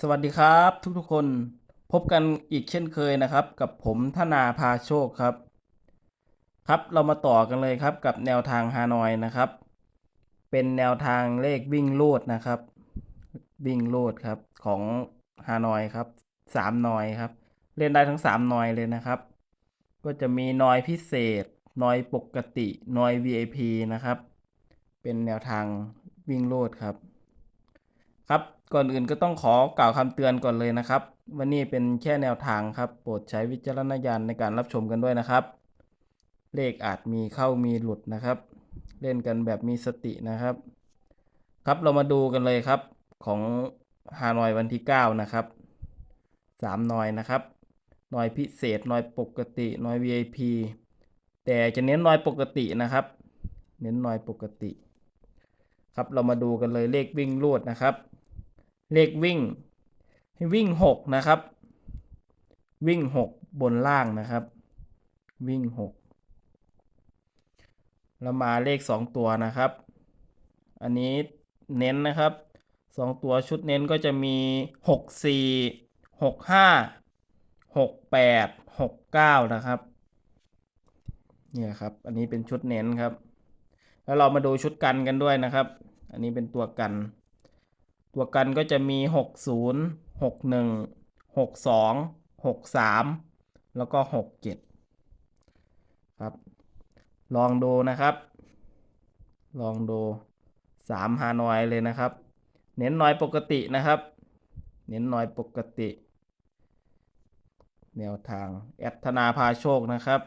สวัสดีครับทุกๆคนพบกันอีกเช่นเคยนะครับ กับผมธนาพาโชคครับ ครับเรามาต่อกันเลยครับกับแนวทางฮานอยนะครับ เป็นแนวทางเลขวิ่งลูดนะครับ วิ่งลูดครับของฮานอยครับสามนอยครับ เล่นได้ทั้งสามนอยเลยนะครับ ก็จะมีนอยพิเศษนอยปกตินอย VIP นะครับ เป็นแนวทางวิ่งโลดครับ ครับก่อนอื่นก็ต้องขอกล่าวคำเตือนก่อนเลยนะครับว่านี่เป็นแค่แนวทางครับ โปรดใช้วิจารณญาณในการรับชมกันด้วยนะครับ เลขอาจมีเข้ามีหลุดนะครับ เล่นกันแบบมีสตินะครับ ครับเรามาดูกันเลยครับของฮานอยวันที่ 9 นะครับสามนอยนะครับหน่อยพิเศษหน่อยปกติหน่อย VIP แต่จะเน้นหน่อยปกตินะครับ เน้นหน่อยปกติ ครับเรามาดูกันเลยเลขวิ่งลวดนะครับ เลขวิ่งให้วิ่งหกนะครับ วิ่งหกบนล่างนะครับ วิ่งหกแล้วมาเลขสองตัวนะครับ อันนี้เน้นนะครับสองตัวชุดเน้นก็จะมีหกสี่หกห้าหกแปดหกเก้านะครับเนี่ยครับ อันนี้เป็นชุดเน้นครับ แล้วเรามาดูชุดกันกันด้วยนะครับ อันนี้เป็นตัวกัน ตัวกันก็จะมีหกศูนย์หกหนึ่งหกสองหกสามแล้วก็หกเจ็ดครับ ลองดูนะครับ ลองดูสามฮานอยเลยนะครับ เน้นน้อยปกตินะครับ เน้นน้อยปกติ แนวทางแอดธนาพาโชคนะครับ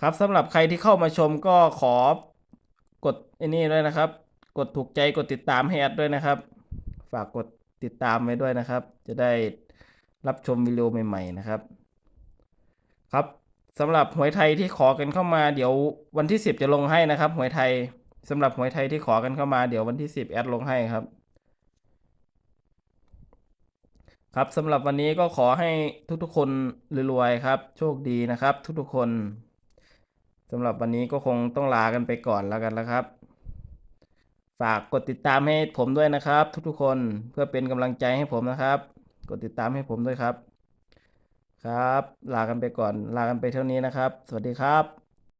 ครับสำหรับใครที่เข้ามาชมก็ขอกดไอ้นี่ด้วยนะครับ กดถูกใจกดติดตามให้แอดด้วยนะครับ ฝากกดติดตามไว้ด้วยนะครับ จะได้รับชมวิดีโอใหม่ๆนะครับ ครับสำหรับหวยไทยที่ขอกันเข้ามาเดี๋ยววันที่ 10 จะลงให้นะครับหวยไทยสำหรับหวยไทยที่ขอกันเข้ามาเดี๋ยววันที่ 10 แอดลงให้ครับ ครับสำหรับวันนี้ก็ขอให้ทุกๆคนรวยๆครับ โชคดีนะครับ ทุกๆคนสำหรับวันนี้ก็คงต้องลากันไปก่อนแล้วกันแล้วครับ ฝากกดติดตามให้ผมด้วยนะครับ ทุกๆคนเพื่อเป็นกำลังใจให้ผมนะครับ กดติดตามให้ผมด้วยครับ ครับ ลากันไปก่อน ลากันไปเท่านี้นะครับ สวัสดีครับ